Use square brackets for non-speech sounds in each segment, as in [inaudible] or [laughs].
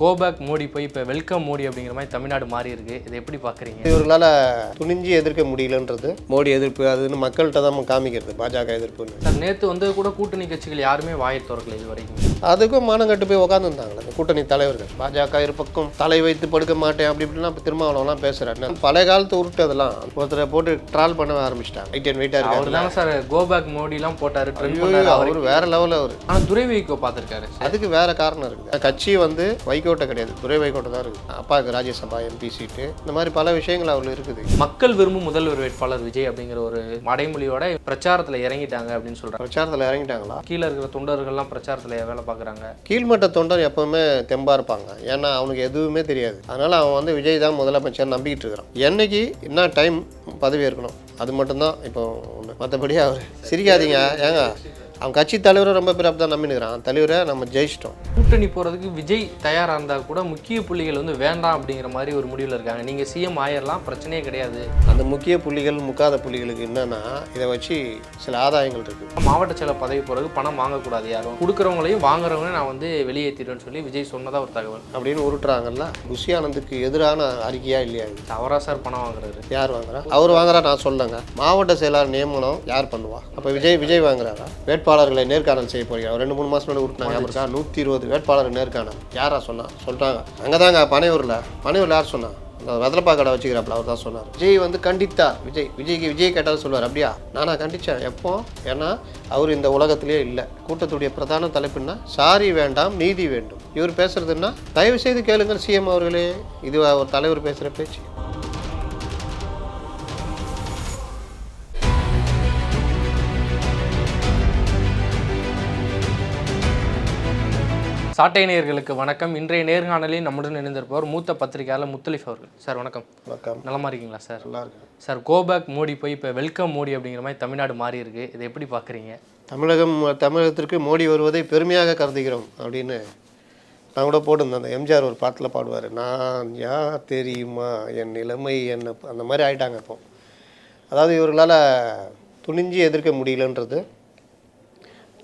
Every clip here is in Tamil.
கோபேக் மோடி போய் இப்போ வெல்கம் மோடி அப்படிங்கிற மாதிரி தமிழ்நாடு மாறி இருக்கு. இதை எப்படி பார்க்குறீங்க? இவர்களால் துணிஞ்சு எதிர்க்க முடியலன்றது. மோடி எதிர்ப்பு அதுன்னு மக்கள்கிட்ட தான் காமிக்கிறது பாஜக எதிர்ப்புன்னு. சார் நேற்று வந்து கூட கூட்டணி கட்சிகள் யாருமே வாயை திறக்கல இது வரைக்கும். அதுக்கும் மானம் கட்டு போய் உட்காந்துருந்தாங்களே அந்த கூட்டணி தலைவர்கள். பாஜக இரு பக்கம் தலை வைத்து படுக்க மாட்டேன் அப்படி இப்படிலாம் இப்போ திருமாவளவன்லாம் பேசுகிறாரு பழைய காலத்து உருட்டு அதெல்லாம் ஒருத்தரை போட்டு ட்ரால் பண்ண ஆரம்பிச்சிட்டாங்க. வெயிட் அண்ட் வெயிட்டாக அவர் இருக்காரு தானே சார் கோபேக் மோடிலாம் போட்டாரு அவர் அவர் வேற லெவலில் அவர். ஆனால் துரை வைகோ பார்த்துருக்காரு. அதுக்கு வேற காரணம் இருக்குது கட்சி வந்து வைகோட்டை கிடையாது. துரை வைகோட்டை தான் இருக்குது அப்பாவுக்கு ராஜ்யசபா எம்பி சீட்டு இந்த மாதிரி பல விஷயங்கள் அவர்கள் இருக்குது. மக்கள் விரும்பும் முதல்வர் வேட்பாளர் விஜய் அப்படிங்கிற ஒரு அடைமொழியோட பிரச்சாரத்தில் இறங்கிட்டாங்க அப்படின்னு சொல்றாங்க. பிரச்சாரத்தில் இறங்கிட்டாங்களா? கீழே இருக்கிற தொண்டர்கள்லாம் பிரச்சாரத்தில் வேலை பார்க்குறாங்க. கீழ்மட்ட தொண்டன் எப்பவுமே தெம்பா இருப்பாங்க. ஏன்னா அவனுக்கு எதுவுமே தெரியாது. அதனால அவன் வந்து விஜய் தான் முதலமைச்சர் நம்பிக்கிட்டு இருக்கிறான். என்னைக்கு என்ன டைம் பதவி இருக்கணும் அது மட்டும்தான் இப்போ ஒன்று மற்றபடி அவர் சிரிக்காதீங்க. ஏங்க? அவன் கட்சி தலைவரை ரொம்ப பேர் அப்படி தான் நம்பினுக்கிறான் தலைவரை நம்ம ஜெயிச்சிட்டோம். கூட்டணி போகிறதுக்கு விஜய் தயாராக இருந்தால் கூட முக்கிய புள்ளிகள் வந்து வேண்டாம் அப்படிங்கிற மாதிரி ஒரு முடிவில் இருக்காங்க. நீங்கள் சிஎம் ஆயிரலாம் பிரச்சனையே கிடையாது. அந்த முக்கிய புள்ளிகள் முக்காத புள்ளிகளுக்கு என்னன்னா இதை வச்சு சில ஆதாயங்கள் இருக்குது மாவட்ட செயலர் பதவி போகிறதுக்கு பணம் வாங்கக்கூடாது யாரும். கொடுக்குறவங்களையும் வாங்குறவங்களையும் நான் வந்து வெளியேற்றிடுவேன்னு சொல்லி விஜய் சொன்னதா ஒரு தகவல். அப்படின்னு உருட்டுறாங்கல்ல. ஆனந்துக்கு எதிரான அறிக்கையா இல்லையா தவறா சார் பணம் வாங்குறாரு. யார் வாங்குறா? அவர் வாங்குறா நான் சொல்லலைங்க. மாவட்ட செயலாளர் நியமனம் யார் பண்ணுவா? அப்போ விஜய் விஜய் வாங்குறாரா? வேட்பாளர்களை நேர்காணல் செய்ய போறீங்க. ஒரு ரெண்டு மூணு மாசம் முன்னாடி ஞாபகம் இருக்கா நூற்றி இருபது வேட்பாளர் நேர்காணல். யாரா சொன்னா? சொல்றாங்க. அங்கே தாங்க பனையூரில். பனையூரில் யார் சொன்னா? அந்த வெதலப்பா கடை வச்சுக்கிறாப்புல அவர் தான் சொன்னார். விஜய் வந்து கண்டித்தார். விஜய் விஜய்க்கு விஜய் கேட்டாலும் சொல்லுவார் அப்படியா? நானா கண்டிச்சேன். எப்போ? ஏன்னா அவர் இந்த உலகத்திலேயே இல்லை. கூட்டத்துடைய பிரதான தலைப்புன்னா சாரி வேண்டாம் நீதி வேண்டும். இவர் பேசுறதுன்னா தயவு செய்து கேளுங்கள் சிஎம் அவர்களே. இது ஒரு தலைவர் பேசுகிற பேச்சு. சாட்டை நேயர்களுக்கு வணக்கம். இன்றைய நேர்காணலில் நம்முடன் இணைந்திருப்பவர் மூத்த பத்திரிகையாளர் முத்தலிஃப் அவர்கள். சார் வணக்கம். வணக்கம். நலமா இருக்கீங்களா சார்? நல்லா இருக்கு சார் கோபேக் மோடி போய் இப்போ வெல்கம் மோடி அப்படிங்கிற மாதிரி தமிழ்நாடு மாறி இருக்கு. இதை எப்படி பார்க்குறீங்க? தமிழகம் தமிழகத்திற்கு மோடி வருவதை பெருமையாக கருதுகிறோம் அப்படின்னு நான் கூட போட்டிருந்தேன். அந்த எம்ஜிஆர் ஒரு பாட்டில் பாடுவார் நான் யார் தெரியுமா? என் நிலைமை என்ன? அந்த மாதிரி ஆயிட்டாங்க இப்போ. அதாவது இவர்களால் துணிஞ்சு எதிர்க்க முடியலன்றது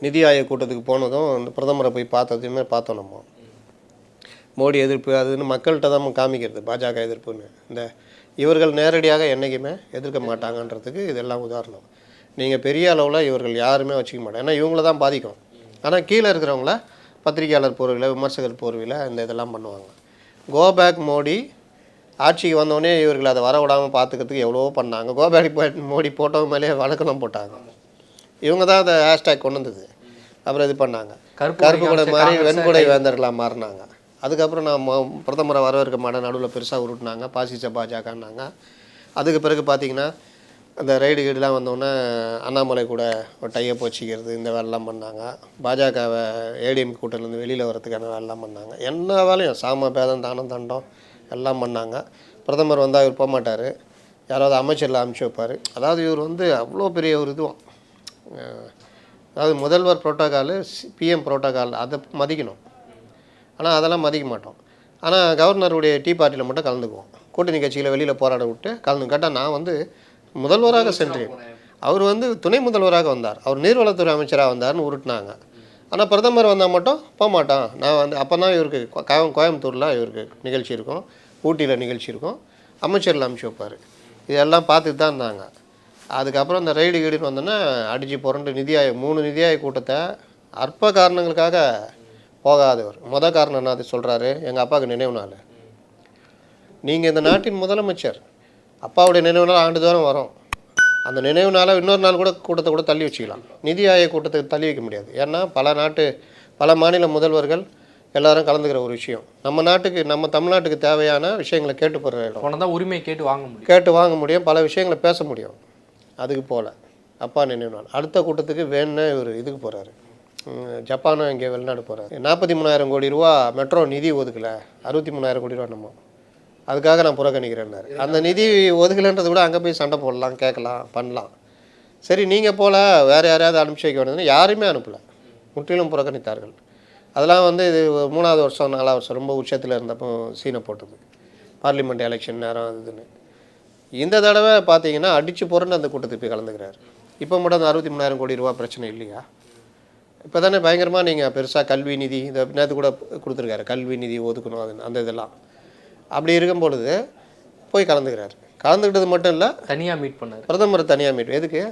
நிதி ஆயோக் கூட்டத்துக்கு போனதும் இந்த பிரதமரை போய் பார்த்ததுமே பார்த்தோம் நம்ம. மோடி எதிர்ப்பு அதுன்னு மக்கள்கிட்ட தான் காமிக்கிறது பாஜக எதிர்ப்புன்னு. இந்த இவர்கள் நேரடியாக என்றைக்குமே எதிர்க்க மாட்டாங்கன்றதுக்கு இதெல்லாம் உதாரணம். நீங்கள் பெரிய அளவில் இவர்கள் யாருமே வச்சுக்க மாட்டாங்க. ஏன்னா இவங்கள தான் பாதிக்கும். ஆனால் கீழே இருக்கிறவங்கள பத்திரிகையாளர் போர்வையில் விமர்சகர் போர்வையில் இந்த இதெல்லாம் பண்ணுவாங்க. கோபேக் மோடி ஆட்சிக்கு வந்தோடனே இவர்கள் அதை வர விடாமல் பார்த்துக்கிறதுக்கு எவ்வளவோ பண்ணாங்க. கோபேக் மோடி போட்டவங்க மேலே வழக்கெல்லாம் போட்டாங்க. இவங்க தான் அதை ஹேஷ்டேக் கொண்டு வந்தது. அப்புறம் இது பண்ணாங்க. கருப்பு கொடை மாதிரி வெண்கொடை வேந்தர்களாக மாறினாங்க. அதுக்கப்புறம் நான் பிரதமரை வரவேற்க மாட்டேன் நடுவில் பெருசாக உருட்டினாங்க. பாசிச பாஜகன்னாங்க. அதுக்கு பிறகு பார்த்தீங்கன்னா அந்த ரைடு கீடுலாம் வந்தோடனே அண்ணாமலை கூட ஒரு டையப் வச்சுக்கிறது இந்த வேலைலாம் பண்ணாங்க. பாஜகவை ஏடிஎம் கூட்டணிலேருந்து வெளியில் வரதுக்கான வேலைலாம் பண்ணாங்க. என்ன வேலையும் சாம பேதம் தானம் தண்டம் எல்லாம் பண்ணாங்க. பிரதமர் வந்தால் இவர் போக மாட்டார் யாராவது அமைச்சரில் அனுப்பிச்சி வைப்பார். அதாவது இவர் வந்து அவ்வளோ பெரிய ஒரு இதுவும். அதாவது முதல்வர் புரோட்டோகாலு பிஎம் புரோட்டோகால் அதை மதிக்கணும். ஆனால் அதெல்லாம் மதிக்க மாட்டோம். ஆனால் கவர்னருடைய டீ பார்ட்டியில் மட்டும் கலந்துக்குவோம். கூட்டணி கட்சியில் வெளியில் போராட விட்டு கலந்து கேட்டால் நான் வந்து முதல்வராக சென்றேன். அவர் வந்து துணை முதல்வராக வந்தார். அவர் நீர்வளத்துறை அமைச்சராக வந்தார்னு உருட்டினாங்க. ஆனால் பிரதமர் வந்தால் மட்டும் போக மாட்டான். நான் வந்து அப்போ தான் இவருக்கு கோ- கோயம்புத்தூரில் இவருக்கு நிகழ்ச்சி இருக்கும். ஊட்டியில் நிகழ்ச்சி இருக்கும். அமைச்சரில் அனுப்பிச்சி வைப்பார். இதெல்லாம் பார்த்துட்டு தான் இருந்தாங்க. அதுக்கப்புறம் இந்த ரைடு கீடுன்னு வந்தோன்னே அடித்து புரண்டு நிதி ஆயோக் மூணு நிதி ஆயோக் கூட்டத்தை அற்ப காரணங்களுக்காக போகாதவர் முத காரணம் என்ன அது சொல்கிறாரு எங்கள் அப்பாவுக்கு நினைவு நாள். நீங்கள் இந்த நாட்டின் முதலமைச்சர் அப்பாவுடைய நினைவு நாள் ஆண்டுதோறும் வரும். அந்த நினைவு இன்னொரு நாள் கூட கூட்டத்தை கூட தள்ளி வச்சுக்கலாம். நிதி ஆயோக் கூட்டத்துக்கு தள்ளி வைக்க முடியாது. ஏன்னா பல நாட்டு பல மாநில முதல்வர்கள் எல்லாரும் கலந்துக்கிற ஒரு விஷயம். நம்ம நாட்டுக்கு நம்ம தமிழ்நாட்டுக்கு தேவையான விஷயங்களை கேட்டு போகிற இடம். தான் உரிமை கேட்டு வாங்க முடியும். கேட்டு வாங்க முடியும். பல விஷயங்களை பேச முடியும். அதுக்கு போகல. அப்பா நினைவு நாள். அடுத்த கூட்டத்துக்கு வேணும்னே இவர் இதுக்கு போகிறாரு ஜப்பானும் இங்கே வெளிநாடு போகிறாரு நாற்பத்தி மூணாயிரம் கோடி ரூபா மெட்ரோ நிதி ஒதுக்கல. அறுபத்தி மூணாயிரம் கோடி ரூபா நம்ம அதுக்காக நான் புறக்கணிக்கிறேன்னாரு. அந்த நிதி ஒதுக்கலைன்றது விட அங்கே போய் சண்டை போடலாம் கேட்கலாம் பண்ணலாம். சரி நீங்கள் போல் வேறு யாரையாவது அனுப்பிச்சு வைக்க வேண்டியதுன்னு யாருமே அனுப்பலை. முற்றிலும் புறக்கணித்தார்கள். அதெல்லாம் வந்து இது மூணாவது வருஷம் நாலாவது வருஷம் ரொம்ப உச்சத்தில் இருந்தப்போ சீனை போட்டது. பார்லிமெண்ட் எலெக்ஷன் நேரம் இதுன்னு. இந்த தடவை பார்த்தீங்கன்னா அடித்து புரண்டு அந்த கூட்டத்துக்கு போய் கலந்துக்கிறாரு. இப்போ மட்டும் அந்த அறுபத்தி மூணாயிரம் கோடி ரூபா பிரச்சனை இல்லையா? இப்போ தானே பயங்கரமாக நீங்கள் பெருசாக கல்வி நிதி இந்த நேற்று கூட கொடுத்துருக்காரு. கல்வி நிதி ஒதுக்கணும் அது அந்த இதெல்லாம். அப்படி இருக்கும் பொழுது போய் கலந்துக்கிறாரு. கலந்துக்கிட்டது மட்டும் இல்லை தனியாக மீட் பண்ணாரு. பிரதமர் தனியாக மீட் எதுக்கு?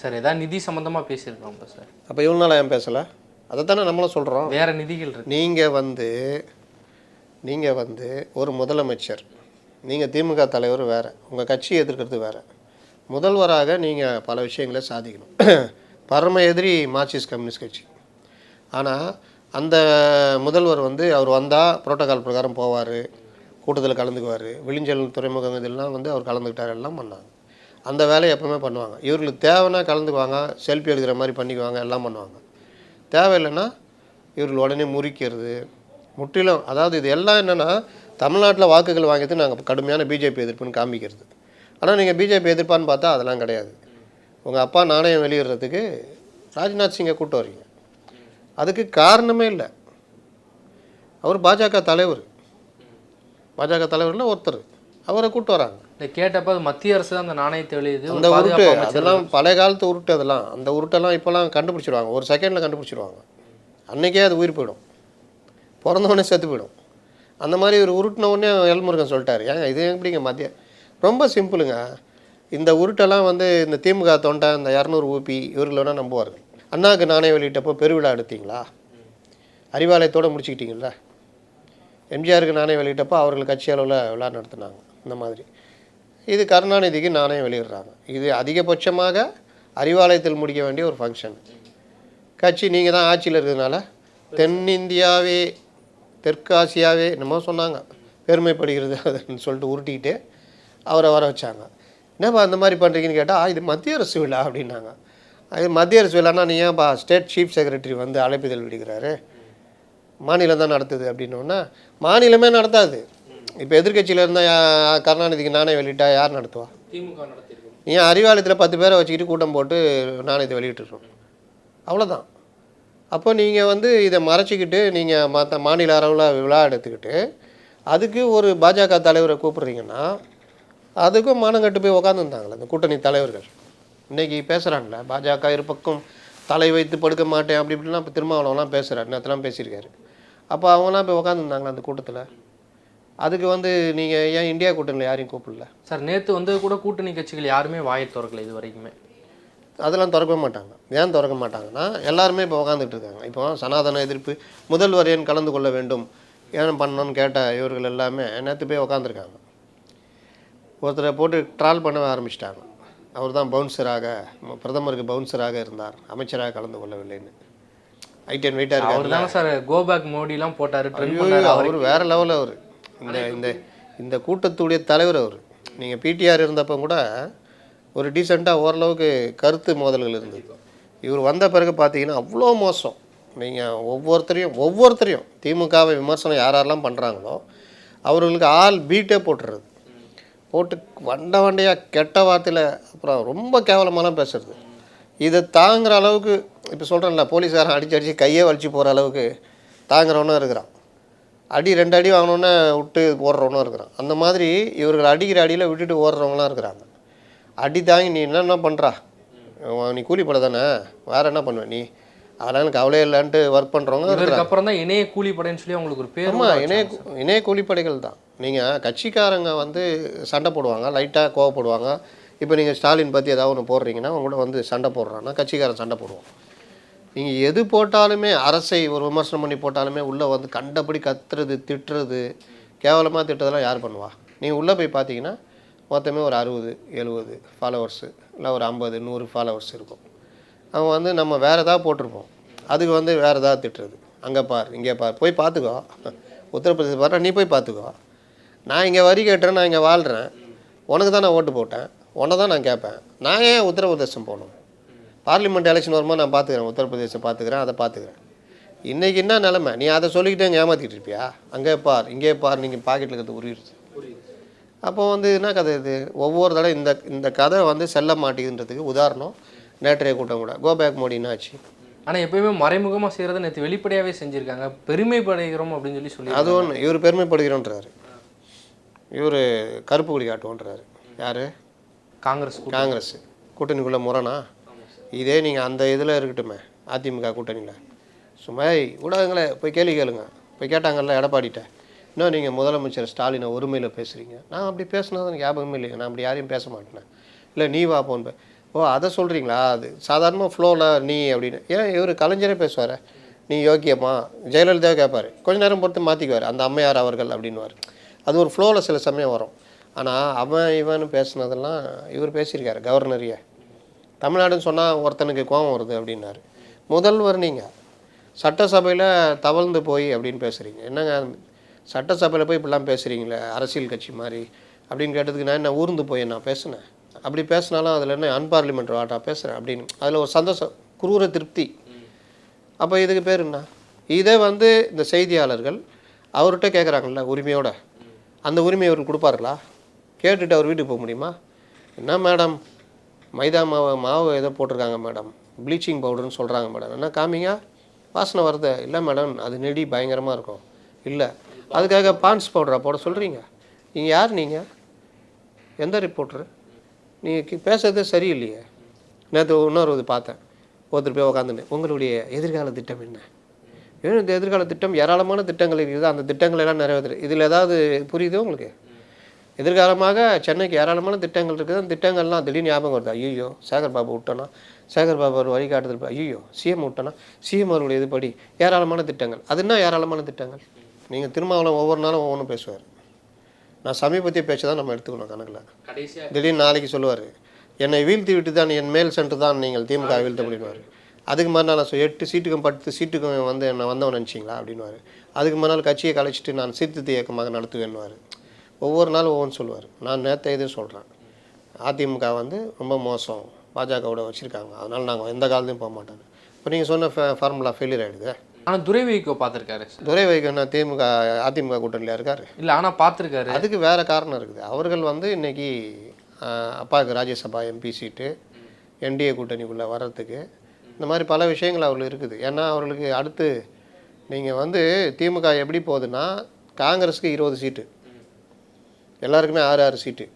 சார் ஏதாவது நிதி சம்மந்தமாக பேசியிருக்கோம்ல சார். அப்போ இவ்வளோ நாள் ஏன் பேசலை? அதை தானே நம்மளும் சொல்கிறோம் வேற நிதிகள் நீங்கள் வந்து நீங்கள் வந்து ஒரு முதலமைச்சர் நீங்கள் திமுக தலைவர் வேறு. உங்கள் கட்சி எதிர்க்கிறது வேறு. முதல்வராக நீங்கள் பல விஷயங்களை சாதிக்கணும். [clears throat] பரம எதிரி மார்க்சிஸ்ட் கம்யூனிஸ்ட் கட்சி. ஆனால் அந்த முதல்வர் வந்து அவர் வந்தால் புரோட்டோகால் பிரகாரம் போவார் கூட்டத்தில் கலந்துக்குவார் விழிஞ்சல் துறைமுகம் இதெல்லாம் வந்து அவர் கலந்துக்கிட்டார் எல்லாம் பண்ணாங்க. அந்த வேலையை எப்பவுமே பண்ணுவாங்க. இவர்களுக்கு தேவைன்னா கலந்துக்குவாங்க செல்ஃபி எடுக்கிற மாதிரி பண்ணிக்குவாங்க எல்லாம் பண்ணுவாங்க. தேவையில்லைன்னா இவர்கள் உடனே முறிக்கிறது. முற்றிலும் அதாவது இது எல்லாம் என்னென்னா தமிழ்நாட்டில் வாக்குகள் வாங்கிட்டு நாங்கள் கடுமையான பிஜேபி எதிர்ப்புன்னு காமிக்கிறது. ஆனால் நீங்கள் பிஜேபி எதிர்ப்பான்னு பார்த்தா அதெல்லாம் கிடையாது. உங்கள் அப்பா நாணயம் வெளியிடுறதுக்கு ராஜ்நாத் சிங்கை கூட்டு வரீங்க. அதுக்கு காரணமே இல்லை. அவர் பாஜக தலைவர். பாஜக தலைவரில் ஒருத்தர். அவரை கூட்டு வராங்க. இந்த கேட்டப்ப அது மத்திய அரசு தான் அந்த நாணயத்தை வெளியுது அந்த உருட்டு அதெல்லாம் பழைய காலத்து உருட்டு அதெல்லாம். அந்த உருட்டெல்லாம் இப்போல்லாம் கண்டுபிடிச்சிருவாங்க. ஒரு செகண்டில் கண்டுபிடிச்சிருவாங்க. அன்னைக்கே அது உயிர் போயிடும். பிறந்தவொடனே செத்து போயிடும். அந்த மாதிரி ஒரு உருட்டின உடனே எல்முருகன் சொல்லிட்டார். ஏங்க இது எப்படிங்க மத்திய? ரொம்ப சிம்பிளுங்க. இந்த உருட்டெல்லாம் வந்து இந்த திமுக தொண்டை இந்த இரநூறு ஊபி இவர்களோட நம்புவார்கள். அண்ணாவுக்கு நாணயம் வெளியிட்டப்போ பெருவிழா எடுத்தீங்களா? அறிவாலயத்தோடு முடிச்சுக்கிட்டீங்களா எம்ஜிஆருக்கு நாணயம் வெளியிட்டப்போ அவர்கள் கட்சி அளவில் விழா நடத்துனாங்க. இந்த மாதிரி. இது கருணாநிதிக்கு நாணயம் வெளியிடுறாங்க. இது அதிகபட்சமாக அறிவாலயத்தில் முடிக்க வேண்டிய ஒரு ஃபங்க்ஷன் கட்சி நீங்கள் தான் ஆட்சியில் இருக்கிறதுனால தென்னிந்தியாவே தெற்காசியாவே என்னமோ சொன்னாங்க. பெருமைப்படுகிறது அதுன்னு சொல்லிட்டு உருட்டிக்கிட்டு அவரை வர வச்சாங்க. என்னப்பா அந்த மாதிரி பண்ணுறீங்கன்னு கேட்டால் இது மத்திய அரசு விழா அப்படின்னாங்க. அது மத்திய அரசு விழான்னா நீ ஏன்ப்பா ஸ்டேட் சீஃப் செக்ரட்டரி வந்து அழைப்புதல் விடுக்கிறாரு மாநிலம் தான் நடத்துது அப்படின்னோன்னா மாநிலமே நடத்தாது. இப்போ எதிர்க்கட்சியில் இருந்தால் கருணாநிதிக்கு நாணயம் வெளியிட்டா யார் நடத்துவா? திமுக நீ அறிவாலயத்தில் பத்து பேரை வச்சுக்கிட்டு கூட்டம் போட்டு நாணயத்தை வெளியிட்டுருக்கோம் அவ்வளோதான் அப்போ நீங்கள் வந்து இதை மறைச்சிக்கிட்டு நீங்கள் மற்ற மாநில அளவில் விழா எடுத்துக்கிட்டு அதுக்கு ஒரு பாஜக தலைவரை கூப்பிட்றீங்கன்னா அதுக்கும் மானம் கட்டு போய் உக்காந்துருந்தாங்களே அந்த கூட்டணி தலைவர்கள். இன்றைக்கி பேசுகிறாங்களே பாஜக இருபக்கம் தலை வைத்து படுக்க மாட்டேன் அப்படி இப்படிலாம் இப்போ திருமாவளவெலாம் பேசுகிறாரு நேற்றுலாம் பேசியிருக்காரு. அப்போ அவங்களாம் போய் உக்காந்துருந்தாங்களா அந்த கூட்டத்தில். அதுக்கு வந்து நீங்கள் ஏன் இந்தியா கூட்டணியில் யாரையும் கூப்பிடல? சார் நேற்று வந்து கூட கூட்டணி கட்சிகள் யாருமே வாயை திறக்கல இது வரைக்குமே அதெல்லாம் திறக்க மாட்டாங்க. ஏன் திறக்க மாட்டாங்கன்னா எல்லாருமே இப்போ உக்காந்துட்டு இருக்காங்க. இப்போ சனாதன எதிர்ப்பு முதல்வர் ஏன் கலந்து கொள்ள வேண்டும்? ஏன் பண்ணணும்னு கேட்ட இவர்கள் எல்லாமே நேற்று போய் உக்காந்துருக்காங்க. ஒருத்தரை போட்டு ட்ரால் பண்ண ஆரம்பிச்சிட்டாங்க. அவர் தான் பவுன்சராக பிரதமருக்கு பவுன்சராக இருந்தார். அமைச்சராக கலந்து கொள்ளவில்லைன்னு. ஐட்டன் வெயிட்டாக இருக்காரு அவர் தானே சார் கோபேக் மோடிலாம் போட்டாரு அவர் வேற லெவலில் அவர். இந்த இந்த இந்த கூட்டத்துடைய தலைவர் அவர். நீங்கள் பிடிஆர் இருந்தப்போ கூட ஒரு டீசெண்டாக ஓரளவுக்கு கருத்து மோதல்கள் இருந்தது. இவர் வந்த பிறகு பார்த்தீங்கன்னா அவ்வளோ மோசம். நீங்கள் ஒவ்வொருத்தரையும் ஒவ்வொருத்தரையும் திமுகவை விமர்சனம் யார் யாரெல்லாம் பண்ணுறாங்களோ அவர்களுக்கு ஆள் பீட்டே போட்டுறது. போட்டு வண்ட வண்டையாக கெட்ட வார்த்தையில் அப்புறம் ரொம்ப கேவலமாலாம் பேசுறது. இதை தாங்குற அளவுக்கு இப்போ சொல்கிறேன்ல போலீஸாரன் அடிச்சு அடித்து கையே வலிச்சு போகிற அளவுக்கு தாங்குறவனும் இருக்கிறான். அடி ரெண்டு அடி வாங்கினோன்னே விட்டு ஓடுறவனும் இருக்கிறான். அந்த மாதிரி இவர்கள் அடிக்கிற அடியில் விட்டுட்டு ஓடுறவங்களாம் இருக்கிறாங்க. அடி தாங்கி நீ என்னென்ன பண்ணுறா நீ கூலிப்பட தானே? வேறு என்ன பண்ணுவ நீ? எனக்கு கவலையே இல்லைன்ட்டு ஒர்க் பண்ணுறவங்க அப்புறம் தான் இணைய கூலிப்படைன்னு சொல்லி அவங்களுக்கு ஒரு பேர் ஆமாம் இணைய இணைய கூலிப்படைகள் தான். நீங்கள் கட்சிக்காரங்க வந்து சண்டை போடுவாங்க லைட்டாக கோவப்படுவாங்க. இப்போ நீங்கள் ஸ்டாலின் பற்றி ஏதாவது ஒன்று போடுறீங்கன்னா அவங்க கூட வந்து சண்டை போடுறாங்கன்னா கட்சிக்காரன் சண்டை போடுவோம் நீங்கள் எது போட்டாலுமே அரசை ஒரு விமர்சனம் பண்ணி போட்டாலுமே உள்ளே வந்து கண்டபடி கத்துறது திட்டுறது கேவலமாக திட்டுறதெல்லாம் யார் பண்ணுவா? நீங்கள் உள்ளே போய் பார்த்தீங்கன்னா மொத்தமே ஒரு அறுபது எழுபது ஃபாலோவர்ஸு இல்லை ஒரு ஐம்பது நூறு ஃபாலோவர்ஸ் இருக்கும். அவன் வந்து நம்ம வேறு ஏதாவது போட்டிருப்போம். அதுக்கு வந்து வேறு ஏதாவது திட்டுறது. அங்கே பார் இங்கே பார் போய் பார்த்துக்கோ. உத்தரப்பிரதேச பாரு நீ போய் பார்த்துக்கோ. நான் இங்கே வரி கேட்டுறேன் நான் இங்கே வாழ்கிறேன் உனக்கு தான் நான் ஓட்டு போட்டேன். உன்னை தான் நான் கேட்பேன். நான் ஏன் உத்தரப்பிரதேசம் போகணும்? பார்லிமெண்ட் எலெக்ஷன் வரும்போது நான் பார்த்துக்கிறேன். உத்தரப்பிரதேசம் பார்த்துக்கிறேன் அதை பார்த்துக்கிறேன். இன்றைக்கி என்ன நிலமை? நீ அதை சொல்லிக்கிட்டே இங்கே ஏமாற்றிட்டு இருப்பியா? அங்கே பார் இங்கே பார் நீங்கள் பாக்கெட்டில் இருக்கிறது உரியுது அப்போ வந்து என்ன கதை இது? ஒவ்வொரு தடவை இந்த இந்த கதை வந்து செல்ல மாட்டேங்குதுன்றதுக்கு உதாரணம். நேற்றைய கூட்டம் கூட. கோபேக் மோடின்னு ஆச்சு ஆனா எப்பயுமே மறைமுகமா செய்யறதை நேற்று வெளிப்படையாவே செஞ்சிருக்காங்க. பெருமைப்படுகிறோம் அப்படின்னு சொல்லி சொல்லி அது ஒன்று இவர் பெருமைப்படுகிறோன்றாரு. இவர் கருப்பு கொடி காட்டுவோன்றாரு. யார்? காங்கிரஸ். காங்கிரஸ். கூட்டணிக்குள்ளே முரணா? இதே நீங்கள் அந்த இதில் இருக்கட்டுமே. அதிமுக கூட்டணியில். சும்மா "ஏய், ஊடகங்களே போய் கேள்வி கேளுங்க. போய் கேட்டாங்கல்ல எடப்பாடிட்ட. இன்னும் நீங்கள் முதலமைச்சர் ஸ்டாலினை ஒருமையில் பேசுகிறீங்க நான் அப்படி பேசினது எனக்கு ஞாபகமே இல்லைங்க நான் அப்படி யாரையும் பேச மாட்டேன். இல்லை நீ வா போன் ஓ அதை சொல்கிறீங்களா அது சாதாரணமாக ஃப்ளோவில் நீ அப்படின்னு. ஏன் இவர் கலைஞரே பேசுவார்? நீ யோக்கியமா? ஜெயலலிதா கேட்பார் கொஞ்ச நேரம் பொறுத்து மாற்றிக்குவார் அந்த அம்மையார் அவர்கள் அப்படின்னுவார். அது ஒரு ஃப்ளோவில் சில சமயம் வரும். ஆனால் அவன் இவன் பேசுனதெல்லாம் இவர் பேசியிருக்காரு கவர்னரையே. தமிழ்நாடுன்னு சொன்னால் ஒருத்தனுக்கு கோபம் வருது அப்படின்னாரு. முதல்வர் நீங்கள் சட்டசபையில் தவழ்ந்து போய் அப்படின்னு பேசுகிறீங்க என்னங்க சட்டசபையில் போய் இப்படிலாம் பேசுகிறீங்களே அரசியல் கட்சி மாதிரி? அப்படின்னு கேட்டதுக்கு நான் என்ன ஊர்ந்து போய் நான் பேசினேன். அப்படி பேசினாலும் அதில் என்ன அன்பார்லிமெண்ட் வாட்டா பேசுகிறேன் அப்படின்னு. அதில் ஒரு சந்தோஷம் குரூர திருப்தி. அப்போ இதுக்கு பேர் என்ன? இதே வந்து இந்த செய்தியாளர்கள் அவர்கிட்ட கேட்குறாங்கல்ல உரிமையோட. அந்த உரிமையை அவர் கொடுப்பார்களா? கேட்டுட்டு அவர் வீட்டுக்கு போக முடியுமா? என்ன மேடம்? மைதா மாவு மாவு ஏதோ போட்டிருக்காங்க மேடம். ப்ளீச்சிங் பவுடர்னு சொல்கிறாங்க மேடம். என்ன காமிங்க? வாசனை வருது. இல்லை மேடம் அது நெடி பயங்கரமாக இருக்கும். இல்லை. அதுக்காக பான்ஸ் பவுடரா போட சொல்கிறீங்க நீங்கள் யார் நீங்கள் எந்த ரிப்போர்ட்ரு நீங்கள் பேசுறதே சரியில்லையே. நேற்று இன்னொரு இது பார்த்தேன். ஒருத்தர் போய் உக்காந்துன்னு உங்களுடைய எதிர்கால திட்டம் என்ன? ஏன் இந்த எதிர்கால திட்டம் ஏராளமான திட்டங்கள் இருக்குது. அந்த திட்டங்கள் எல்லாம் நிறைவேற்று இதில் ஏதாவது புரியுதோ உங்களுக்கு? எதிர்காலமாக சென்னைக்கு ஏராளமான திட்டங்கள் இருக்குது. அந்த திட்டங்கள்லாம் திடீர்னு ஞாபகம் வருது? ஐயோ சேகர் பாபு விட்டோன்னா சேகர் பாபு அவர் வழிகாட்டுதல் ஐயோ சிஎம் விட்டோன்னா சிஎம் அவர்களுடைய இதுபடி ஏராளமான திட்டங்கள். அது என்ன ஏராளமான திட்டங்கள்? நீங்கள் திருமாவளம் ஒவ்வொரு நாளும் ஒவ்வொன்றும் பேசுவார். நான் சமீபத்திய பேச்சை தான் நம்ம எடுத்துக்கணும் கணக்கில். திடீர்னு நாளைக்கு சொல்லுவார் என்னை வீழ்த்தி விட்டு தான் என் மேல் சென்று தான் நீங்கள் திமுக வீழ்த்த முடியுவார் அதுக்கு மறுநாள் நான் எட்டு சீட்டுக்கும் பத்து சீட்டுக்கும் வந்து என்ன வந்தவன் நினச்சிங்களா? அப்படின்னுவார். அதுக்கு மறுநாள் கட்சியை கலைச்சிட்டு நான் சீர்திருத்த இயக்கமாக நடத்துவேன்னுவார். ஒவ்வொரு நாளும் ஒவ்வொன்று சொல்லுவார். நான் நேற்று இது சொல்கிறேன் அதிமுக வந்து ரொம்ப மோசம். பாஜகவோட வச்சுருக்காங்க. அதனால் நாங்கள் எந்த காலத்தையும் போக மாட்டோம். இப்போ நீங்கள் சொன்ன ஃபார்முலா ஃபெயிலியர் ஆகிடுது ஆனால் துரை வைகோ பார்த்துருக்காரு. துரை வைகண்ணா திமுக அதிமுக கூட்டணியில் இருக்கார். இல்லை ஆனால் பார்த்துருக்காரு. அதுக்கு வேற காரணம் இருக்குது. அவர்கள் வந்து இன்னைக்கு ஆஹ், அப்பாவுக்கு ராஜ்யசபா எம்பி சீட்டு என்டிஏ கூட்டணிக்குள்ளே வர்றதுக்கு இந்த மாதிரி பல விஷயங்கள் அவர்களுக்கு இருக்குது. ஏன்னா அவர்களுக்கு அடுத்து நீங்கள் வந்து திமுக எப்படி போகுதுன்னா காங்கிரஸுக்கு இருபது சீட்டு. எல்லாருக்குமே ஆறு ஆறு சீட்டு.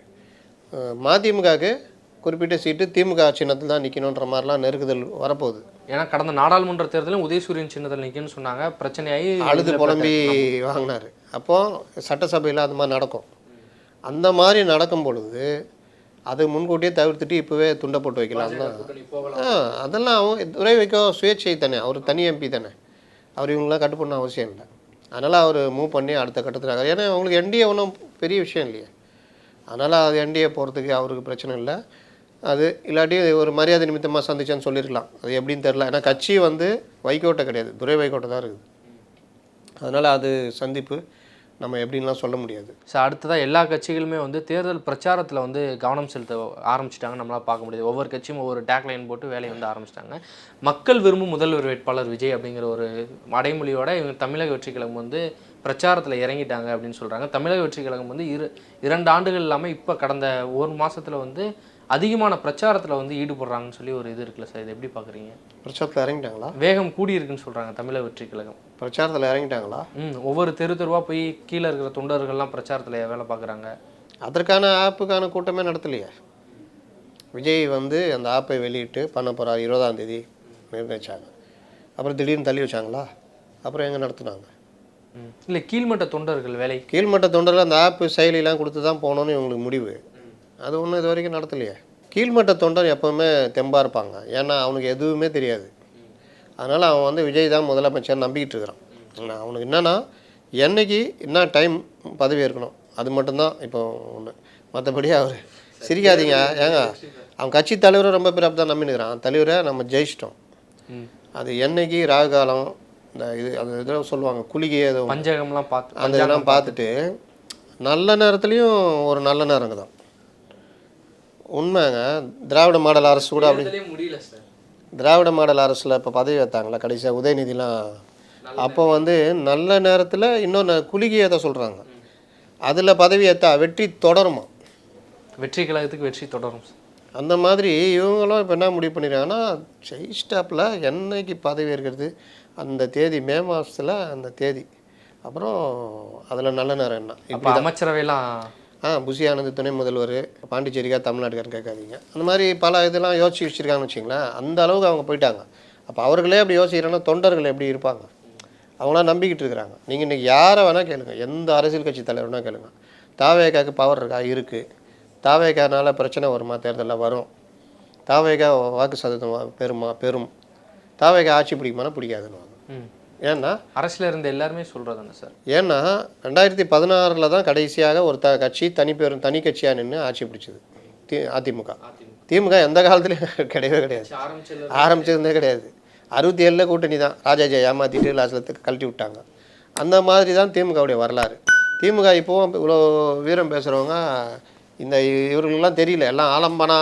மதிமுகவுக்கு குறிப்பிட்ட சீட்டு திமுக சின்னத்தில் தான் நிற்கணுன்ற மாதிரிலாம் நெருக்குதல் வரப்போகுது. ஏன்னா கடந்த நாடாளுமன்ற தேர்தலில் உதயசூரியன் சின்னத்தில் நிற்குன்னு சொன்னாங்க. பிரச்சனையாகி அழுது புலம்பி வாங்கினார். அப்போ சட்டசபையில் அது மாதிரி நடக்கும். அந்த மாதிரி நடக்கும் பொழுது அது முன்கூட்டியே தவிர்த்துட்டு இப்போவே துண்டை போட்டு வைக்கலாம் தான். ஆ அதெல்லாம் துறை வைக்க சுயேட்சை தானே. அவர் தனி எம்பி தானே. அவர் இவங்களாம் கட்டு பண்ண அவசியம் இல்லை. அதனால் அவர் மூவ் பண்ணி அடுத்த கட்டத்தில் ஏன்னா அவங்களுக்கு என்டிஏ ஒன்றும் பெரிய விஷயம் இல்லையே. அதனால் அது என்டிஏ போகிறதுக்கு அவருக்கு பிரச்சனை இல்லை. அது இல்லாட்டி ஒரு மரியாதை நிமித்தமாக சந்திச்சான்னு சொல்லியிருக்கலாம் அது எப்படின்னு தெரில ஏன்னா கட்சி வந்து வைகோட்டை கிடையாது. துறை வைகோட்டை தான் இருக்குது. அதனால் அது சந்திப்பு நம்ம எப்படின்லாம் சொல்ல முடியாது. ஸோ அடுத்ததாக எல்லா கட்சிகளுமே வந்து தேர்தல் பிரச்சாரத்தில் வந்து கவனம் செலுத்த ஆரம்பிச்சிட்டாங்க நம்மளால் பார்க்க முடியாது. ஒவ்வொரு கட்சியும் ஒவ்வொரு டேக்லைன் போட்டு வேலையை வந்து ஆரம்பிச்சிட்டாங்க. மக்கள் விரும்பும் முதல்வர் வேட்பாளர் விஜய் அப்படிங்கிற ஒரு அடைமொழியோட இவங்க தமிழக வெற்றி கழகம் வந்து பிரச்சாரத்தில் இறங்கிட்டாங்க அப்படின்னு சொல்கிறாங்க தமிழக வெற்றி கழகம் வந்து இரு இரண்டு ஆண்டுகள் இல்லாமல் இப்போ கடந்த ஒரு மாதத்தில் வந்து அதிகமான பிரச்சாரத்தில் வந்து ஈடுபடுறாங்கன்னு சொல்லி ஒரு இது இருக்குல்ல சார் இது எப்படி பார்க்குறீங்க? பிரச்சாரத்தில் இறங்கிட்டாங்களா? வேகம் கூடி இருக்குன்னு சொல்கிறாங்க தமிழக வெற்றி கழகம். பிரச்சாரத்தில் இறங்கிட்டாங்களா? ம் ஒவ்வொரு தெரு தெருவாக போய் கீழே இருக்கிற தொண்டர்கள்லாம் பிரச்சாரத்தில் வேலை பார்க்குறாங்க. அதற்கான ஆப்புக்கான கூட்டமே நடத்தலையே. விஜய் வந்து அந்த ஆப்பை வெளியிட்டு பண்ண போகிறார் இருபதாம் தேதி நிர்ணயிச்சாங்க. அப்புறம் திடீர்னு தள்ளி வச்சாங்களா? அப்புறம் எங்கே நடத்துனாங்க? இல்லை கீழ்மட்ட தொண்டர்கள் வேலை கீழ்மட்ட தொண்டர்கள் அந்த ஆப்பு செயலிலாம் கொடுத்து தான் போகணுன்னு இவங்களுக்கு முடிவு. அது ஒன்றும் இது வரைக்கும் நடத்தலையே. கீழ்மட்ட தொண்டர் எப்போவுமே தெம்பாக இருப்பாங்க. ஏன்னா அவனுக்கு எதுவுமே தெரியாது. அதனால் அவன் வந்து விஜய் தான் முதலமைச்சர் நம்பிக்கிட்டு இருக்கிறான். அவனுக்கு என்னன்னா என்னைக்கு என்ன டைம் பதவி இருக்கணும் அது மட்டும்தான் இப்போ ஒன்று மற்றபடி அவர் சிரிக்காதீங்க. ஏங்க அவன் கட்சி தலைவரும் ரொம்ப பேர் தான் நம்பினுக்கிறான் தலைவரை நம்ம ஜெயிச்சிட்டோம். அது என்னைக்கு ராகு காலம் இந்த இது அது இதில் சொல்லுவாங்க குளிகை ஏதோ. பஞ்சகம்லாம் பார்த்து அந்த இதெல்லாம் பார்த்துட்டு நல்ல நேரத்துலையும் ஒரு நல்ல நேரங்க தான் உண்மைங்க. திராவிட மாடல் அரசு கூட அப்படி முடியல சார் திராவிட மாடல் அரசில் இப்போ பதவி வைத்தாங்களா கடைசியாக உதயநிதிலாம். அப்போ வந்து நல்ல நேரத்தில் இன்னொன்று குலுகியை தான் சொல்கிறாங்க அதில் பதவி ஏற்றா வெற்றி தொடருமா? வெற்றி கழகத்துக்கு வெற்றி தொடரும் அந்த மாதிரி இவங்களும் இப்போ என்ன முடிவு பண்ணிடுறாங்கன்னா ஜெயிஸ்டாப்பில் என்னைக்கு பதவி இருக்கிறது அந்த தேதி மே மாதத்தில் அந்த தேதி. அப்புறம் அதில் நல்ல நேரம் என்ன? அப்போ அமைச்சரவையெல்லாம் ஆ புசி துணை முதல்வர் பாண்டிச்சேரிக்கா தமிழ்நாட்டுக்காரன் கேட்காதீங்க. அந்த மாதிரி பல இதெல்லாம் யோசிச்சு வச்சுருக்காங்கன்னு வச்சிங்களேன் அந்த அளவுக்கு அவங்க போயிட்டாங்க. அப்போ அவர்களே அப்படி யோசிக்கிறாங்கன்னா தொண்டர்கள் எப்படி இருப்பாங்க? அவங்களாம் நம்பிக்கிட்டு இருக்கிறாங்க. நீங்கள் இன்றைக்கி யாரை வேணால் கேளுங்க. எந்த அரசியல் கட்சி தலைவர் வேணால் கேளுங்க. தாவேக்காக்கு பவர் இருக்கா? இருக்குது தாவேக்கானால பிரச்சனை வருமா? தேர்தலில் வரும். தாவேக்கா வாக்கு சதவீதம் பெருமா பெறுமா? பெறும். தாவேக்கா ஆட்சி பிடிக்குமானா பிடிக்காதுன்னு ம். ஏன்னா அரசியல் இருந்த எல்லாருமே சொல்கிறது தானே சார்? ஏன்னா ரெண்டாயிரத்தி பதினாறில் தான் கடைசியாக ஒரு த கட்சி தனி பெரும் தனி கட்சியாக நின்று ஆட்சி பிடிச்சது. தி அதிமுக. திமுக எந்த காலத்துலையும் [laughs] கிடையவே கிடையாது. ஆரம்பிச்சது ஆரம்பிச்சிருந்தே கிடையாது. அறுபத்தி ஏழில் கூட்டணி தான். ராஜாஜி ஏமாற்றிட்டு லாஸ்ட்டில் கழட்டி விட்டாங்க. அந்த மாதிரி தான் திமுகவுடைய வரலாறு. திமுக இப்போவும் இவ்வளோ வீரம் பேசுகிறவங்க இந்த இவர்களுக்கெல்லாம் தெரியல. எல்லாம் ஆலம்பனா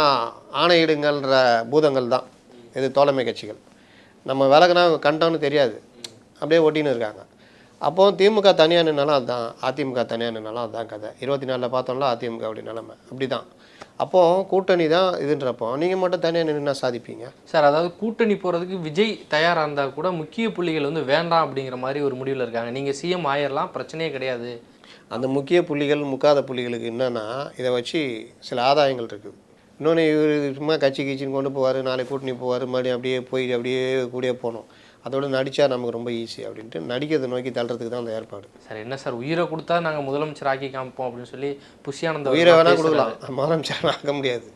ஆணையிடுங்கள்ன்ற பூதங்கள் தான். இது தோழமை கட்சிகள். நம்ம விலகுனா கண்டோன்னு தெரியாது. அப்படியே ஒட்டின்னு இருக்காங்க. அப்போ திமுக தனியாக நின்னாலும் அதுதான். அதிமுக தனியாக நின்னாலும் அதுதான் கதை. இருபத்தி நாலில் பார்த்தோம்ல அதிமுக அப்படி நிலைமை. அப்படி தான் அப்போ கூட்டணி தான் இதுன்றப்போ நீங்கள் மட்டும் தனியாக நின்று சாதிப்பீங்க? சார் அதாவது கூட்டணி போகிறதுக்கு விஜய் தயாராக இருந்தால் கூட முக்கிய புள்ளிகள் வந்து வேண்டாம் அப்படிங்கிற மாதிரி ஒரு முடிவில் இருக்காங்க. நீங்கள் சிஎம் ஆயிரலாம் பிரச்சனையே கிடையாது. அந்த முக்கிய புள்ளிகள் முக்காத புள்ளிகளுக்கு என்னன்னா இதை வச்சு சில ஆதாயங்கள் இருக்குது. இன்னொன்று இவர் சும்மா கட்சி கட்சின்னு கொண்டு போவார் நாளைக்கு கூட்டணி போவார் மறுபடியும் அப்படியே போய் அப்படியே கூடயே போகணும். அதோட நடித்தா நமக்கு ரொம்ப ஈஸி அப்படின்ட்டு நடிக்கிறதை நோக்கி தள்ளுறதுக்கு தான் அந்த ஏற்பாடு. சார் என்ன சார் உயிரை கொடுத்தா நாங்கள் முதலமைச்சர் ஆக்கி காமிப்போம் அப்படின்னு சொல்லி புஷியானந்த உயிரை வேணால். கொடுக்கலாம். முதலமைச்சர் ஆக்க முடியாது.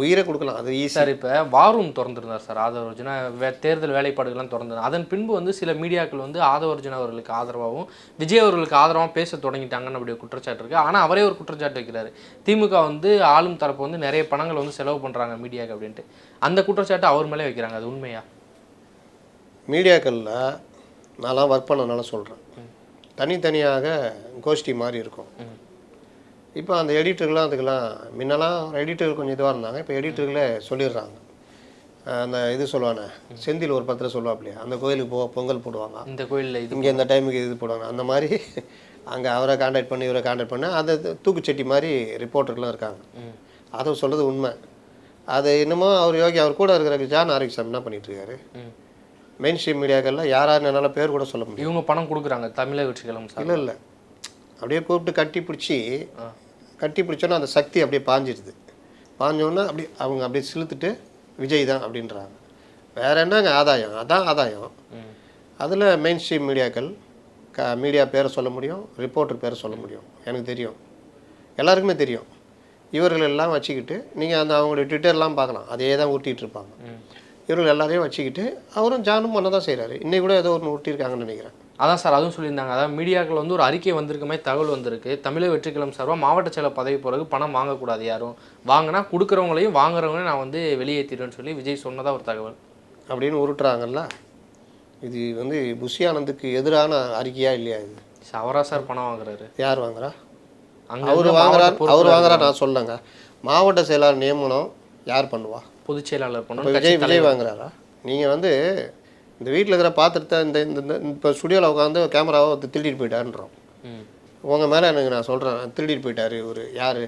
உயிரை கொடுக்கலாம் அது ஈஸி சார் இப்போ வாரூம் திறந்திருந்தார் சார் ஆதவர்ஜுனா வே தேர்தல் வேலைப்பாடுகள்லாம் திறந்தது அதன் பின்பு வந்து சில மீடியாக்கள் வந்து ஆதவர்ஜுனா அவர்களுக்கு ஆதரவாகவும் விஜய் அவர்களுக்கு ஆதரவாகவும் பேச தொடங்கிட்டாங்கன்னு அப்படி ஒரு குற்றச்சாட்டு இருக்குது ஆனால் அவரே ஒரு குற்றச்சாட்டு வைக்கிறாரு. திமுக வந்து ஆளும் தரப்பு வந்து நிறைய பணங்கள் வந்து செலவு பண்ணுறாங்க மீடியாக்கு அப்படின்ட்டு. அந்த குற்றச்சாட்டு அவர் மேலே வைக்கிறாங்க அது உண்மையா? மீடியாக்களில் நான்லாம் ஒர்க் பண்ணனால சொல்கிறேன் தனித்தனியாக கோஷ்டி மாதிரி இருக்கும். இப்போ அந்த எடிட்டர்லாம் அதுக்கெல்லாம் முன்னெல்லாம் எடிட்டர்கள் கொஞ்சம் இதுவாக இருந்தாங்க இப்போ எடிட்டர்களே சொல்லிடுறாங்க. அந்த இது சொல்லுவானே செந்தில் ஒரு பத்திரம் சொல்லுவாப்லையா அந்த கோயிலுக்கு போ பொங்கல் போடுவாங்க. இந்த கோயிலில் இது இங்கே இந்த டைமுக்கு இது போடுவாங்க. அந்த மாதிரி அங்கே அவரை காண்டாக்ட் பண்ணி இவரை காண்டாக்ட் பண்ணி அந்த தூக்குச்சட்டி மாதிரி ரிப்போர்ட்டர்லாம் இருக்காங்க. அதை சொல்கிறது உண்மை. அது இன்னமும் அவர் யோகி அவர் கூட இருக்கிற ஜான் ஆரோக்கியசாமி என்ன ம். மெயின் ஸ்ட்ரீம் மீடியாக்கள்ல யார் யார் என்னால் பேர் கூட சொல்ல முடியும் இவங்க பணம் கொடுக்குறாங்க தமிழக வெற்றி கிழமை சார் இல்லை இல்லை. அப்படியே கூப்பிட்டு கட்டி பிடிச்சி. கட்டி பிடிச்சோன்னா அந்த சக்தி அப்படியே பாஞ்சிடுது பாஞ்சோன்னா அப்படி அவங்க அப்படியே சிலுத்துட்டு விஜய் தான் அப்படின்றாங்க. வேற என்னங்க ஆதாயம்? அதான் ஆதாயம். அதில் மெயின் ஸ்ட்ரீம் மீடியாக்கள் க மீடியா பேரை சொல்ல முடியும் ரிப்போர்ட்டர் பேரை சொல்ல முடியும். எனக்கு தெரியும். எல்லாருக்குமே தெரியும். இவர்கள் எல்லாம் வச்சுக்கிட்டு நீங்கள் அந்த அவங்களுடைய ட்விட்டர்லாம் பார்க்கலாம். அதே தான் ஊட்டிகிட்டு இருப்பாங்க இவர்கள் எல்லாரையும் வச்சுக்கிட்டு அவரும் ஜானும் பண்ண தான் செய்கிறாரு இன்னைக்கு கூட ஏதோ ஒன்று ஊட்டியிருக்காங்கன்னு நினைக்கிறேன். அதான் சார் அதுவும் சொல்லியிருந்தாங்க. அதாவது மீடியாக்கள் வந்து ஒரு அறிக்கை வந்திருக்க மாதிரி தகவல் வந்திருக்கு. தமிழக வெற்றிக்கிழமை சார்பாக மாவட்ட செயலர் பதவி போகிறதுக்கு பணம் வாங்கக்கூடாது யாரும். வாங்கினா கொடுக்குறவங்களையும் வாங்குறவங்களையும் நான் வந்து வெளியேற்றிடுவேன்னு சொல்லி விஜய் சொன்னதா ஒரு தகவல். அப்படின்னு உருட்டுறாங்கல்ல? இது வந்து புஷி ஆனந்துக்கு எதிரான அறிக்கையா இல்லையா இது? அவரா சார் பணம் வாங்குறாரு. யார் வாங்குறா? அங்க அவர் வாங்குறார் அவர் வாங்குறா நான் சொல்லலைங்க மாவட்ட செயலாளர் நியமனம் யார் பண்ணுவா? பொதுச் செயலாளர் விஜய் விஜய் வாங்குறாரா? நீங்கள் வந்து இந்த வீட்டில் இருக்கிற பாத்திரத்தை இந்த இந்த இப்போ ஸ்டுடியோவில் உட்காந்து கேமராவை திருடிட்டு போயிட்டாருன்றோம். உங்கள் மேலே எனக்கு நான் சொல்கிறேன் திருடிட்டு போயிட்டாரு இவர் யார்?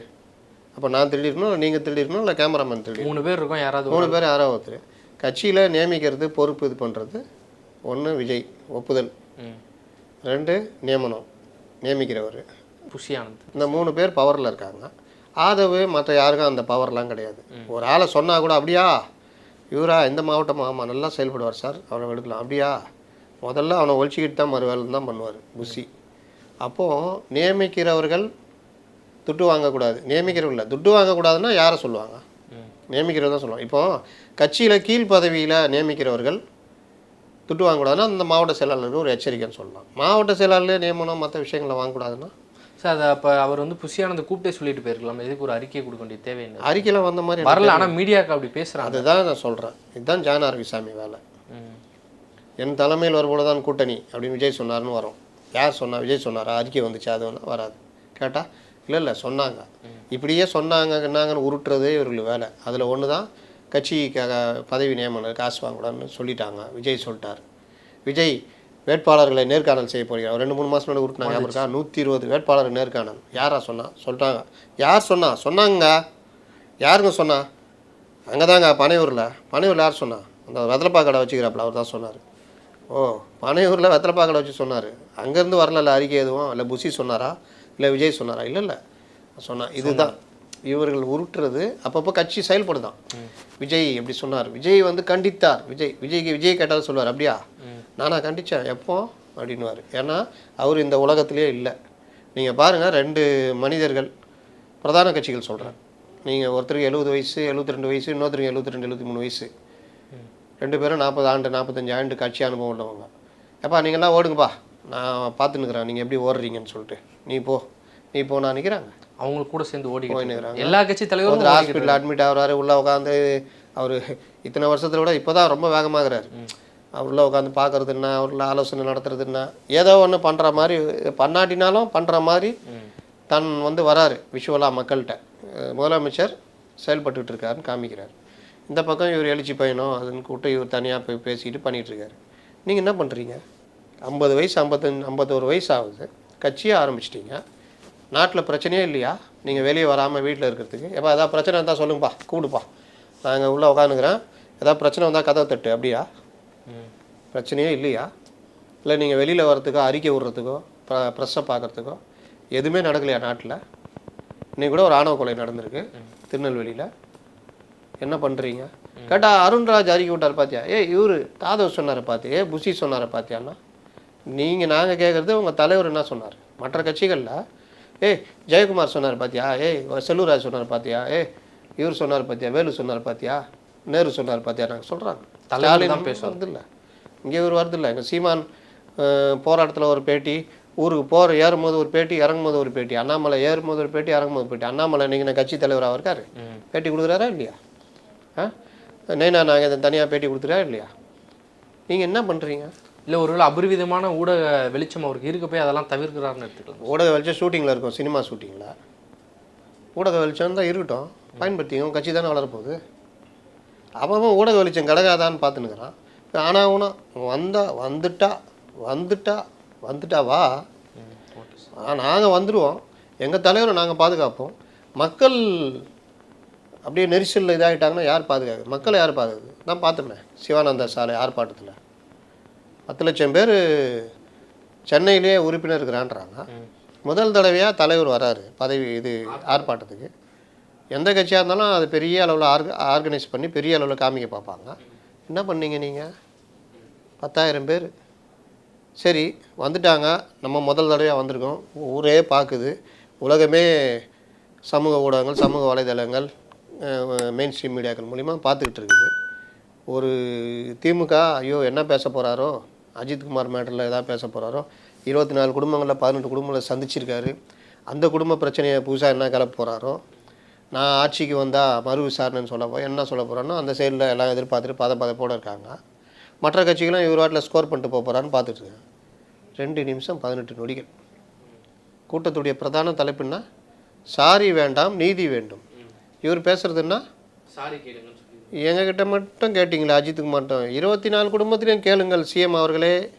அப்போ நான் திருடிருக்கணும் நீங்கள் திருடிருக்கணும் இல்லை கேமராமேன் திருடி மூணு பேர் இருக்கோம் யாராவது மூணு பேர் யாரோ ஒருத்தர். கட்சியில் நியமிக்கிறது பொறுப்பு இது பண்ணுறது ஒன்று விஜய் ஒப்புதல். ரெண்டு நியமனம் நியமிக்கிறவர். புஷி ஆனந்த். இந்த மூணு பேர் பவரில் இருக்காங்க. ஆதவு மற்ற யாருக்கும் அந்த பவர்லாம் கிடையாது. ஒரு ஆளை சொன்னால் கூட அப்படியா? இவரா? இந்த மாவட்டம் ஆமாம் நல்லா செயல்படுவார் சார். அவரை எடுக்கலாம். அப்படியா? முதல்ல அவனை ஒழிச்சிக்கிட்டு தான் மறு வேலை தான் பண்ணுவார் புஷி. அப்போது நியமிக்கிறவர்கள் துட்டு வாங்கக்கூடாது. நியமிக்கிறவர்கள் இல்லை துட்டு வாங்கக்கூடாதுன்னா யாரை சொல்லுவாங்க? ம். நியமிக்கிறது தான் சொல்லுவாங்க. இப்போ கட்சியில் கீழ் பதவியில் நியமிக்கிறவர்கள் துட்டு வாங்கக்கூடாதுன்னா அந்த மாவட்ட செயலாளருக்கு ஒரு எச்சரிக்கைன்னு சொல்லலாம். மாவட்ட செயலாளர் நியமனம் மற்ற விஷயங்களை வாங்கக்கூடாதுன்னா சார் அதை அப்போ அவர் வந்து புஷி ஆனந்த் கூப்பிட்டே சொல்லிட்டு போயிருக்கலாம். எதுக்கு ஒரு அறிக்கை கொடுக்க வேண்டிய தேவையில்லை அறிக்கையில் வந்த மாதிரி வரல ஆனால் மீடியாவுக்கு அப்படி பேசுகிறாங்க அதுதான் நான் சொல்கிறேன் இதுதான் ஜான ஆர்விசாமி வேலை. என் தலைமையில் வரும்போது தான் கூட்டணி அப்படின்னு விஜய் சொன்னார்னு வரும். யார் சொன்னா விஜய் சொன்னாரா? அறிக்கை வந்துச்சு அது ஒன்று வராது. கேட்டால் இல்லை இல்லை சொன்னாங்க. இப்படியே சொன்னாங்க என்னாங்கன்னு உருட்டுறதே இவர்கள் வேலை. அதில் ஒன்று தான் கட்சிக்காக பதவி நியமனம் காசு வாங்கக்கூடாதுன்னு சொல்லிட்டாங்க. விஜய் சொல்லிட்டார். விஜய் வேட்பாளர்களை நேர்காணல் செய்ய போகிறார் ரெண்டு மூணு மாதம் முன்னாடி உருட்டினாங்க இருக்கா? நூற்றி இருபது வேட்பாளர் நேர்காணல். யாரா சொன்னா? சொல்லிட்டாங்க. யார் சொன்னா? சொன்னாங்க. யாருங்க சொன்னா? அங்கே தாங்க பனையூரில். பனையூரில் யார் சொன்னா? அந்த வெத்தலைப்பா கடை வச்சுக்கிறாப்புல அவர் தான் சொன்னார். ஓ பனையூரில் வெத்தலைப்பா கடை வச்சு சொன்னார். அங்கேருந்து வரல அறிக்கை எதுவும்? இல்லை புஷி சொன்னாரா? இல்லை விஜய் சொன்னாரா? இல்லை இல்லை. சொன்னா இதுதான். இவர்கள் உருட்டுறது அப்பப்போ கட்சி செயல்படுதான். விஜய் எப்படி சொன்னார்? விஜய் வந்து கண்டித்தார். விஜய் விஜய்க்கு விஜய் கேட்டாலும் சொல்லுவார் அப்படியா? நானா கண்டித்தேன் எப்போ? அப்படின்னுவார். ஏன்னா அவர் இந்த உலகத்திலே இல்லை. நீங்கள் பாருங்கள் ரெண்டு மனிதர்கள் பிரதான கட்சிகள் சொல்கிறேன் நீங்கள் ஒருத்தருக்கு எழுபது வயசு எழுபத்தி ரெண்டு வயசு இன்னொருத்தருக்கு எழுபத்தி ரெண்டு எழுபத்தி மூணு வயசு. ரெண்டு பேரும் நாற்பது ஆண்டு நாற்பத்தஞ்சு ஆண்டு கட்சி அனுபவம் உள்ளவங்க. எப்பா நீங்கள்லாம் ஓடுங்கப்பா நான் பார்த்துன்னுக்குறேன் நீங்கள் எப்படி ஓடுறீங்கன்னு சொல்லிட்டு. நீ போ. நீ போ நான் நிற்கிறாங்க அவங்களுக்கு கூட சேர்ந்து ஓடிக்கிட்டு போயின்னு இருக்காங்க. எல்லா கட்சி தலைவரும் ஒருத்தர் ஹாஸ்பிட்டல் அட்மிட் ஆகுறாரு உள்ளே உட்காந்து அவர் இத்தனை வருஷத்துல விட இப்போ தான் ரொம்ப வேகமாகறாரு. அவர் உட்காந்து பார்க்கறது என்ன அவரில் ஆலோசனை நடத்துறது என்ன ஏதோ ஒன்று பண்ணுற மாதிரி பண்ணாட்டினாலும் பண்ணுற மாதிரி தன் வந்து வராரு விஷுவலாக மக்கள்கிட்ட. முதலமைச்சர் செயல்பட்டுக்கிட்டு இருக்காருன்னு காமிக்கிறார். இந்த பக்கம் இவர் எழுச்சி பயணம் அதுன்னு கூப்பிட்டு இவர் தனியாக போய் பேசிக்கிட்டு பண்ணிகிட்ருக்காரு நீங்கள் என்ன பண்ணுறீங்க ஐம்பது வயசு ஐம்பத்தஞ்சு ஐம்பத்தோரு வயசு ஆகுது. கட்சியே ஆரம்பிச்சிட்டீங்க. நாட்டில் பிரச்சனையே இல்லையா? நீங்கள் வெளியே வராமல் வீட்டில் இருக்கிறதுக்கு. எப்போ ஏதாவது பிரச்சனை இருந்தால் சொல்லுங்கப்பா கூப்பிடுப்பா நாங்கள் உள்ளே உட்காந்துக்கிறேன் ஏதாவது பிரச்சனை வந்தால் கதவை தட்டு அப்படியா? பிரச்சனையே இல்லையா? இல்லை நீங்கள் வெளியில் வர்றதுக்கோ அறிக்கை விடுறதுக்கோ ப்ர ப்ரெஸ்ஸை பார்க்குறதுக்கோ எதுவுமே நடக்கலையா நாட்டில்? இன்னைக்கு கூட ஒரு ஆணவ கொலை நடந்திருக்கு திருநெல்வேலியில். என்ன பண்ணுறீங்க கேட்டால் அருண்ராஜ் அறிக்கை விட்டார் பார்த்தியா ஏ இவர் தாதவ் சொன்னார் பார்த்தியா ஏ புஷி சொன்னார் பார்த்தியான்னா நீங்கள் நாங்கள் கேட்குறது உங்கள் தலைவர் என்ன சொன்னார்? மற்ற கட்சிகளில்? ஏய் ஜெயக்குமார் சொன்னார் பார்த்தியா ஏய் செல்லூராஜ் சொன்னார் பார்த்தியா ஏ இவர் சொன்னார் பார்த்தியா வேலு சொன்னார் பார்த்தியா நேரு சொன்னார் பார்த்தியா நாங்கள் சொல்கிறாங்க தலைவர் தான் பேசுவார். வருதில்ல இங்கே இவர் வருதில்ல எங்கள் சீமான் போராட்டத்தில் ஒரு பேட்டி ஊருக்கு போகிற ஏறும்போது ஒரு பேட்டி இறங்கும்போது ஒரு பேட்டி அண்ணாமலை ஏறும்போது ஒரு பேட்டி இறங்கும்போது ஒரு பேட்டி. அண்ணாமலை நீங்கள் கட்சி தலைவராக இருக்காரு. பேட்டி கொடுக்குறாரா இல்லையா? ஆ? நைனா நாங்கள் இதை தனியாக பேட்டி கொடுத்துறா இல்லையா? நீங்கள் என்ன பண்ணுறீங்க இல்ல ஒருவேளை அபரிவிதமான ஊடக வெளிச்சம் அவருக்கு இருக்க போய் அதெல்லாம் தவிர்க்கிறாருன்னு எடுத்துக்கலாம். ஊடக வெளிச்சம் ஷூட்டிங்கில் இருக்கும் சினிமா ஷூட்டிங்கில் ஊடக வெளிச்சம் தான் இருக்கட்டும் பயன்படுத்திங்க கட்சி தானே வளரப்போகுது. அவன் ஊடக வெளிச்சம் கிடக்காதான்னு பார்த்துனுக்குறான் ஆனால் உனா வந்தா வந்துட்டா வந்துட்டா வந்துட்டா வா. நாங்கள் வந்துடுவோம் எங்கள் தலைவரை நாங்கள் பாதுகாப்போம். மக்கள் அப்படியே நெரிசலில் இதாகிட்டாங்கன்னா யார் பாதுகாக்கு? மக்களை யார் பாதுகாக்கு? நான் பார்த்தோமே சிவானந்தா சாலை ஆர்ப்பாட்டத்தில். பத்து லட்சம் பேர் சென்னையிலேயே உறுப்பினர் இருக்கிறான்றாங்க. முதல் தடவையாக தலைவர் வராரு. பதவி இது ஆர்ப்பாட்டத்துக்கு. எந்த கட்சியாக இருந்தாலும் அது பெரிய அளவில் ஆர்க ஆர்கனைஸ் பண்ணி பெரிய அளவில் காமிக்க பார்ப்பாங்க. என்ன பண்ணீங்க நீங்கள் பத்தாயிரம் பேர். சரி வந்துட்டாங்க. நம்ம முதல் தடவையாக வந்திருக்கோம். ஊரே பார்க்குது உலகமே சமூக ஊடகங்கள் சமூக வலைதளங்கள் மெயின் ஸ்ட்ரீம் மீடியாக்கள் மூலிமா பார்த்துக்கிட்டு இருக்குது. ஒரு திமுக ஐயோ என்ன பேச போகிறாரோ அஜித்குமார் மேட்டரில் எதாவது பேச போகிறாரோ இருபத்தி நாலு குடும்பங்களில் பதினெட்டு குடும்பங்களை சந்திச்சிருக்காரு. அந்த குடும்ப பிரச்சனையை புதுசாக என்ன கிளப்ப போகிறாரோ நான் ஆட்சிக்கு வந்தால் மறு விசாரணைன்னு சொல்ல போய் என்ன சொல்ல போகிறேன்னா அந்த சைடில் எல்லாம் எதிர்பார்த்துட்டு பத பதப்போடு இருக்காங்க. மற்ற கட்சிகளும் இவர் வாட்டில் ஸ்கோர் பண்ணிட்டு போக போகிறான்னு பார்த்துட்டு இருக்காங்க ரெண்டு நிமிஷம் பதினெட்டு நொடிகள். கூட்டத்துடைய பிரதான தலைப்புன்னா சாரி வேண்டாம் நீதி வேண்டும். இவர் சொல்லி எங்ககிட்ட மட்டும் கேட்டிங்களா? அஜித்துக்கு மட்டும். இருபத்தி நாலு குடும்பத்திலையும் கேளுங்கள் சிஎம் அவர்களே.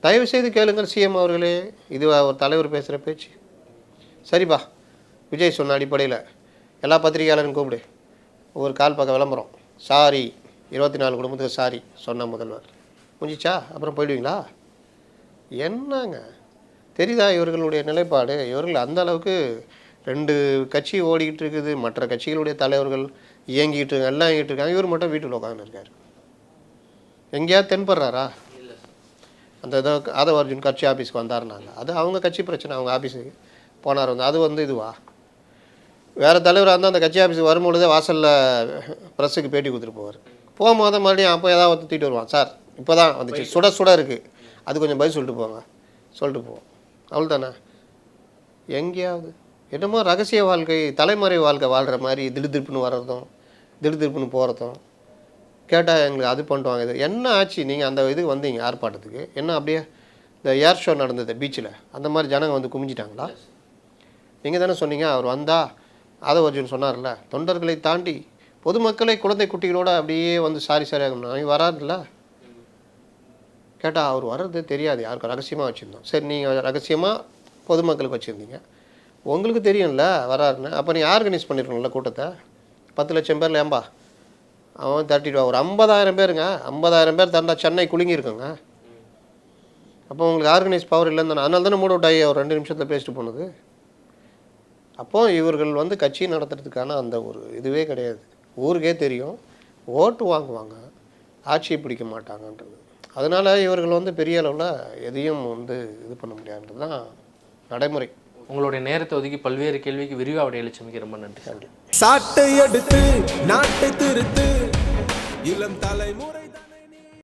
தயவு செய்து கேளுங்கள் சிஎம் அவர்களே. இது ஒரு தலைவர் பேசுகிற பேச்சு. சரிப்பா விஜய் சொன்ன அடிப்படையில் எல்லா பத்திரிகையாளரும் கூப்பிடு. ஒரு கால் பக்கம் விளம்பரம். சாரி இருபத்தி நாலு குடும்பத்துக்கு சாரி சொன்ன முதல்வர். முடிஞ்சிச்சா? அப்புறம் போயிடுவீங்களா? என்னங்க? தெரியுதா இவர்களுடைய நிலைப்பாடு? இவர்கள் அந்த அளவுக்கு ரெண்டு கட்சி ஓடிக்கிட்டு இருக்குது. மற்ற கட்சிகளுடைய தலைவர்கள் இயங்கிட்டு இருக்காங்க எல்லாம் இயங்கிட்டு இருக்காங்க. இவர் மட்டும் வீட்டில் உட்காந்துருக்காரு எங்கேயாவது தென்படுறாரா? அந்த இதோ ஆதவ அர்ஜுன் கட்சி ஆஃபீஸ்க்கு வந்தாருனாங்க. அது அவங்க கட்சி பிரச்சனை. அவங்க ஆஃபீஸுக்கு போனார் வந்து. அது வந்து இதுவா? வேறு தலைவராக இருந்தால் அந்த கட்சி ஆஃபீஸுக்கு வரும்பொழுதே வாசலில் ப்ரெஸ்ஸுக்கு பேட்டி கொடுத்துட்டு போவார். போகும்போது மறுபடியும் அப்போ ஏதாவது ஒருத்தர் தூக்கிட்டு வருவான். சார் இப்போ தான் வந்துச்சு சுட சுட இருக்குது அது கொஞ்சம் பதில் சொல்லிட்டு போங்க. சொல்லிட்டு போவோம். அவ்வளோ தானே எங்கேயாவது. என்னமோ ரகசிய வாழ்க்கை தலைமறை வாழ்க்கை வாழ்கிற மாதிரி திடுதிப்புன்னு வர்றதும் திடுதிப்புன்னு போகிறதும் கேட்டால் எங்களுக்கு அது பண்ணுவாங்க இது என்ன ஆச்சு? நீங்கள் அந்த இதுக்கு வந்தீங்க ஆர்ப்பாட்டத்துக்கு. என்ன அப்படியே இந்த ஏர் ஷோ நடந்தது பீச்சில்? அந்த மாதிரி ஜனங்க வந்து குமிஞ்சிட்டாங்களா? நீங்கள் தானே சொன்னீங்க. அவர் வந்தா ஆதவ அர்ஜுன் சொன்னார்ல தொண்டர்களை தாண்டி பொதுமக்களை குழந்தை குட்டிகளோட அப்படியே வந்து சாரி சாரி ஆகணும் வராதுல்ல கேட்டால் அவர் வர்றது தெரியாது. யாருக்கும் ரகசியமாக வச்சுருந்தோம். சரி நீங்கள் ரகசியமாக பொதுமக்களுக்கு வச்சுருந்தீங்க. உங்களுக்கு தெரியும்ல வராருன்னு. அப்போ நீ ஆர்கனைஸ் பண்ணிருக்கணும்ல கூட்டத்தை? பத்து லட்சம் பேர்ல ஏம்பா? அவன் தட்டிடுவா. ஒரு ஐம்பதாயிரம் பேருங்க. ஐம்பதாயிரம் பேர் தண்டா சென்னை குலுங்கிருக்குங்க அப்போ உங்களுக்கு ஆர்கனைஸ் பவர் இல்லைன்னு தானே அதனால தானே மூட் அவுட் ஆகி ஒரு ரெண்டு நிமிஷத்தில் பேசிட்டு போனது அப்போ இவர்கள் வந்து கட்சி நடத்துறதுக்கான அந்த ஒரு இதுவே கிடையாது. ஊருக்கே தெரியும். ஓட்டு வாங்குவாங்க. ஆட்சியை பிடிக்க மாட்டாங்கன்றது. அதனால இவர்கள் வந்து பெரிய அளவில் எதையும் வந்து இது பண்ண முடியாதுன்றது தான் நடைமுறை. உங்களுடைய நேரத்தை ஒதுக்கி பல்வேறு கேள்விக்கு விரிவாக விடையளிச்சமைக்கு ரொம்ப நன்றி. நன்றி சாட்டை எடுத்து நாட்டை திருத்து இளம் தலைமுறை